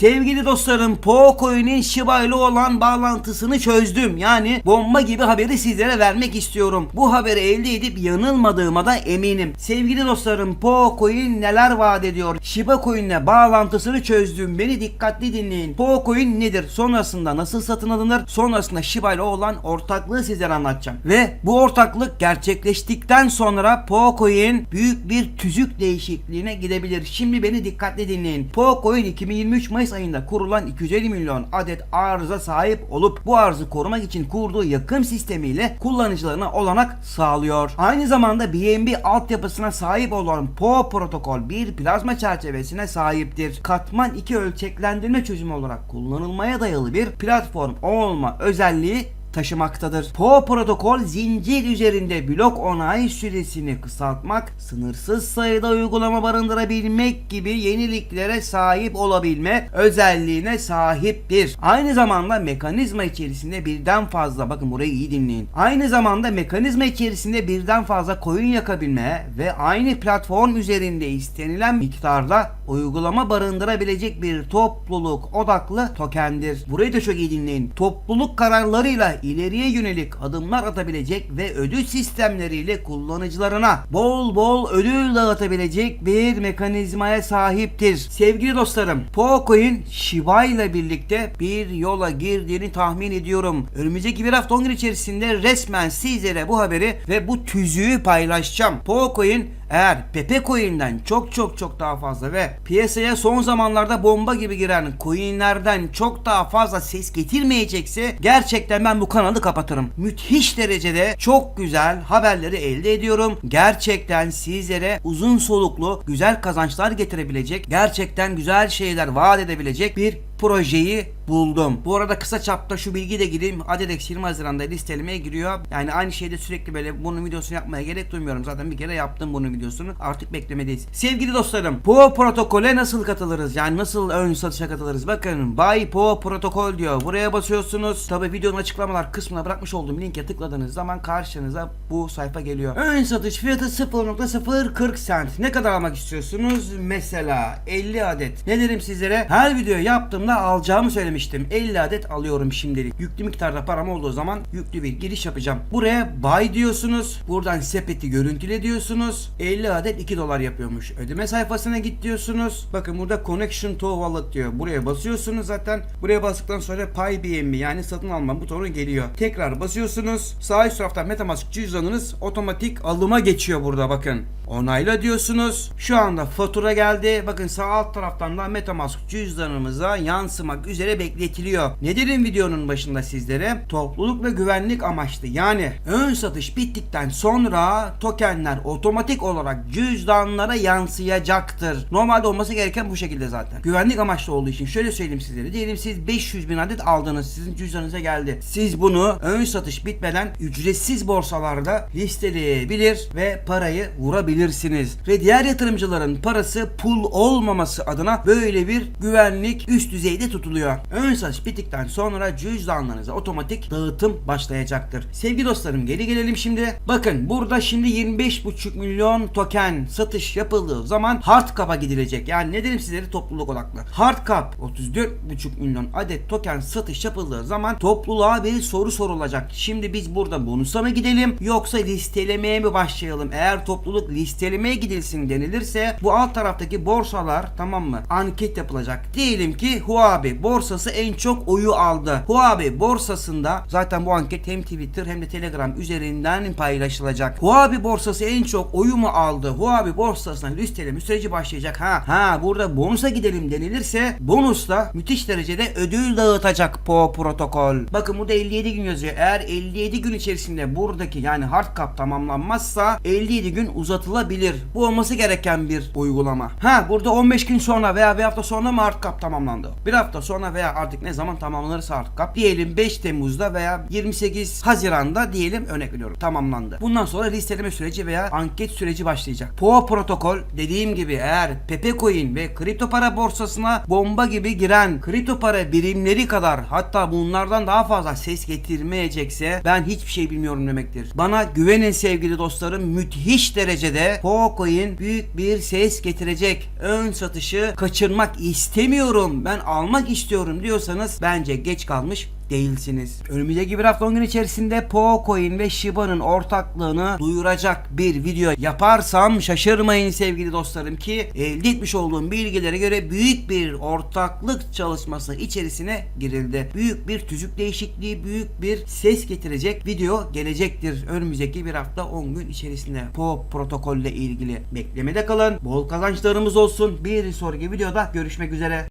Sevgili dostlarım Pocoin'in Shiba ile olan bağlantısını çözdüm. Yani bomba gibi haberi sizlere vermek istiyorum. Bu haberi elde edip yanılmadığıma da eminim. Sevgili dostlarım Pocoin neler vaat ediyor? Shiba Coin'le bağlantısını çözdüm. Beni dikkatli dinleyin. Pocoin nedir? Sonrasında nasıl satın alınır? Sonrasında Shiba ile olan ortaklığı sizlere anlatacağım. Ve bu ortaklık gerçekleştikten sonra Pocoin büyük bir tüzük değişikliğine gidebilir. Şimdi beni dikkatli dinleyin. Pocoin 2023 Mayıs ayında kurulan 250 milyon adet arıza sahip olup bu arzı korumak için kurduğu yakın sistemiyle kullanıcılarına olanak sağlıyor. Aynı zamanda BNB altyapısına sahip olan PO protokol bir plazma çerçevesine sahiptir. Katman 2 ölçeklendirme çözümü olarak kullanılmaya dayalı bir platform olma özelliği taşımaktadır. PO protokol zincir üzerinde blok onay süresini kısaltmak, sınırsız sayıda uygulama barındırabilmek gibi yeniliklere sahip olabilme özelliğine sahiptir. Aynı zamanda mekanizma içerisinde birden fazla bakın burayı iyi dinleyin. Aynı zamanda mekanizma içerisinde birden fazla coin yakabilme ve aynı platform üzerinde istenilen miktarda uygulama barındırabilecek bir topluluk odaklı tokendir. Burayı da çok iyi dinleyin. Topluluk kararlarıyla ileriye yönelik adımlar atabilecek ve ödül sistemleriyle kullanıcılarına bol bol ödül dağıtabilecek bir mekanizmaya sahiptir. Sevgili dostlarım, Pocoin Shiba ile birlikte bir yola girdiğini tahmin ediyorum. Önümüzdeki bir hafta 10 gün içerisinde resmen sizlere bu haberi ve bu tüzüğü paylaşacağım. Pocoin eğer Pepe Coin'den çok çok çok daha fazla ve piyasaya son zamanlarda bomba gibi giren coinlerden çok daha fazla ses getirmeyecekse gerçekten ben bu kanalı kapatırım. Müthiş derecede çok güzel haberleri elde ediyorum. Gerçekten sizlere uzun soluklu güzel kazançlar getirebilecek, gerçekten güzel şeyler vaat edebilecek bir projeyi buldum. Bu arada kısa çapta şu bilgi de gireyim. Adedex 20 Haziran'da listelemeye giriyor. Yani aynı şeyde sürekli böyle bunun videosunu yapmaya gerek duymuyorum. Zaten bir kere yaptım bunun videosunu. Artık beklemedeyiz. Sevgili dostlarım, PO protokole nasıl katılırız? Yani nasıl ön satışa katılırız? Bakın Buy PO protokol diyor. Buraya basıyorsunuz. Tabi videonun açıklamalar kısmına bırakmış olduğum linke tıkladığınız zaman karşınıza bu sayfa geliyor. Ön satış fiyatı 0.040 cent. Ne kadar almak istiyorsunuz? Mesela 50 adet. Ne derim sizlere? Her video yaptığımda alacağımı söylemiştim. 50 adet alıyorum şimdilik. Yüklü miktarda param olduğu zaman yüklü bir giriş yapacağım. Buraya buy diyorsunuz. Buradan sepeti görüntüle diyorsunuz. 50 adet 2 dolar yapıyormuş. Ödeme sayfasına git diyorsunuz. Bakın burada connection to wallet diyor. Buraya basıyorsunuz zaten. Buraya bastıktan sonra Pay BNB yani satın alma butonu geliyor. Tekrar basıyorsunuz. Sağ üst taraftan Metamask cüzdanınız otomatik alıma geçiyor burada bakın. Onayla diyorsunuz. Şu anda fatura geldi. Bakın sağ alt taraftan da Metamask cüzdanımıza yansımak üzere bekletiliyor. Ne dedim videonun başında sizlere? Topluluk ve güvenlik amaçlı. Yani ön satış bittikten sonra tokenler otomatik olarak cüzdanlara yansıyacaktır. Normalde olması gereken bu şekilde zaten. Güvenlik amaçlı olduğu için şöyle söyleyeyim sizlere. Diyelim siz 500 bin adet aldınız. Sizin cüzdanınıza geldi. Siz bunu ön satış bitmeden ücretsiz borsalarda listeleyebilir ve parayı vurabilirsiniz. Ve diğer yatırımcıların parası pul olmaması adına böyle bir güvenlik üst düzeyde tutuluyor. Ön satış bittikten sonra cüzdanlarınıza otomatik dağıtım başlayacaktır. Sevgili dostlarım geri gelelim şimdi. Bakın burada şimdi 25,5 milyon token satış yapıldığı zaman hard cap'a gidilecek. Yani ne dedim sizlere topluluk odaklı. Hard cap 34,5 milyon adet token satış yapıldığı zaman topluluğa bir soru sorulacak. Şimdi biz burada bonusa mı gidelim yoksa listelemeye mi başlayalım? Eğer topluluk listelemeye gidilsin denilirse bu alt taraftaki borsalar tamam mı? Anket yapılacak. Diyelim ki Huobi borsası en çok oyu aldı. Huobi borsasında zaten bu anket hem Twitter hem de Telegram üzerinden paylaşılacak. Huobi borsası en çok oyu mu aldı? Huobi borsasına listeleme süreci başlayacak. Ha ha burada bonusa gidelim denilirse bonusla müthiş derecede ödül dağıtacak PO protokol. Bakın burada 57 gün yazıyor. Eğer 57 gün içerisinde buradaki yani hard cap tamamlanmazsa 57 gün uzatılabilir. Bu olması gereken bir uygulama. Ha burada 15 gün sonra veya bir hafta sonra mı hard cap tamamlandı? Bir hafta sonra veya artık ne zaman tamamlanırsa hard cap diyelim 5 Temmuz'da veya 28 Haziran'da diyelim örnek veriyorum tamamlandı. Bundan sonra listeleme süreci veya anket süreci başlayacak. PO protokol dediğim gibi eğer Pepe Coin ve kripto para borsasına bomba gibi giren kripto para birimleri kadar hatta bunlardan daha fazla ses getirmeyecekse ben hiçbir şey bilmiyorum demektir. Bana güvenin sevgili dostlarım müthiş derecede PO Coin büyük bir ses getirecek. Ön satışı kaçırmak istemiyorum. Ben almak istiyorum diyorsanız bence geç kalmış değilsiniz. Önümüzdeki bir hafta 10 gün içerisinde Pocoin ve Shiba'nın ortaklığını duyuracak bir video yaparsam şaşırmayın sevgili dostlarım ki elde etmiş olduğum bilgilere göre büyük bir ortaklık çalışması içerisine girildi. Büyük bir tüzük değişikliği, büyük bir ses getirecek video gelecektir önümüzdeki bir hafta 10 gün içerisinde. Po protokolle ilgili beklemede kalın. Bol kazançlarımız olsun. Bir sonraki videoda görüşmek üzere.